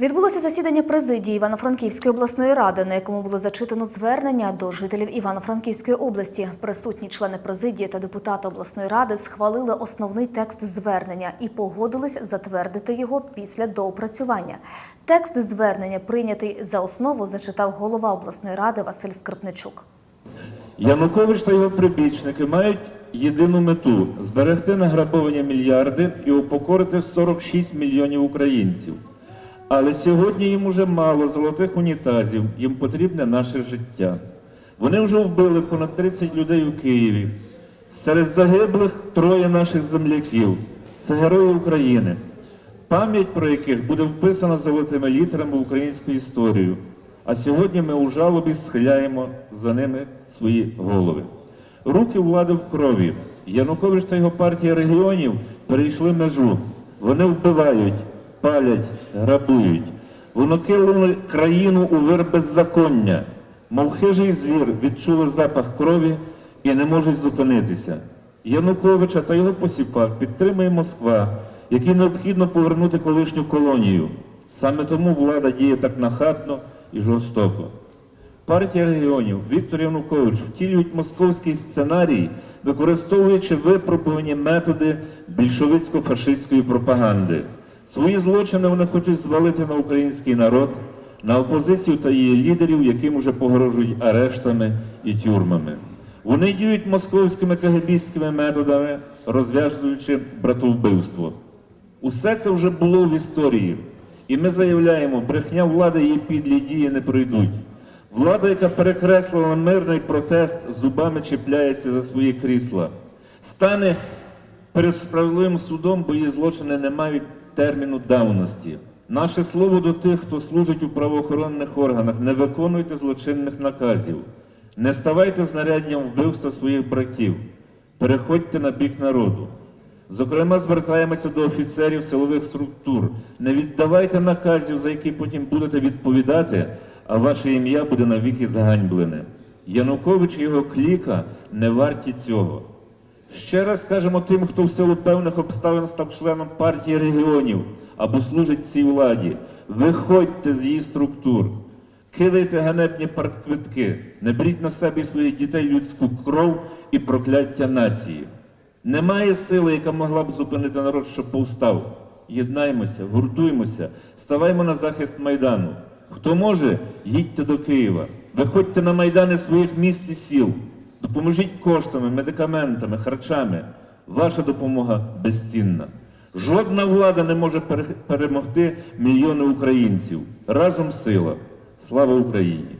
Відбулося засідання президії Івано-Франківської обласної ради, на якому було зачитано звернення до жителів Івано-Франківської області. Присутні члени президії та депутати обласної ради схвалили основний текст звернення і погодились затвердити його після доопрацювання. Текст звернення, прийнятий за основу, зачитав голова обласної ради Василь Скрипничук. Янукович та його прибічники мають єдину мету зберегти награбовані мільярди і упокорити 46 мільйонів українців. Але сьогодні їм уже мало золотих унітазів, їм потрібне наше життя. Вони вже вбили понад 30 людей у Києві. Серед загиблих троє наших земляків. Це герої України, пам'ять про яких буде вписана золотими літерами в українську історію. А сьогодні ми у жалобі схиляємо за ними свої голови. Руки влади в крові. Янукович та його партія регіонів перейшли межу. Вони вбивають, палять, грабують. Вони кинули країну у вир беззаконня. Мов хижий звір відчули запах крові і не можуть зупинитися. Януковича та його посіпак підтримує Москва, якій необхідно повернути колишню колонію. Саме тому влада діє так нахабно і жорстоко. Партія регіонів Віктор Янукович втілюють московський сценарій, використовуючи випробувані методи більшовицько-фашистської пропаганди. Свої злочини вони хочуть звалити на український народ, на опозицію та її лідерів, яким уже погрожують арештами і тюрмами. Вони діють московськими кагебістськими методами, розв'язуючи братовбивство. Усе це вже було в історії. І ми заявляємо, брехня влади її підлі дії не пройдуть. Влада, яка перекреслила мирний протест, зубами чіпляється за свої крісла, стане перед справедливим судом, бо її злочини не мають терміну давності. Наше слово до тих, хто служить у правоохоронних органах, не виконуйте злочинних наказів, не ставайте знаряддям вбивства своїх братів, переходьте на бік народу. Зокрема, звертаємося до офіцерів силових структур. Не віддавайте наказів, за які потім будете відповідати, а ваше ім'я буде навіки заганьблене. Янукович і його кліка не варті цього. Ще раз кажемо тим, хто в силу певних обставин став членом партії регіонів або служить цій владі. Виходьте з її структур, кидайте ганебні партквитки, не беріть на себе і своїх дітей людську кров і прокляття нації. Немає сили, яка могла б зупинити народ, щоб повстав. Єднаймося, гуртуймося, ставаймо на захист Майдану. Хто може, їдьте до Києва, виходьте на майдани своїх міст і сіл, допоможіть коштами, медикаментами, харчами. Ваша допомога безцінна. Жодна влада не може перемогти мільйони українців. Разом сила. Слава Україні!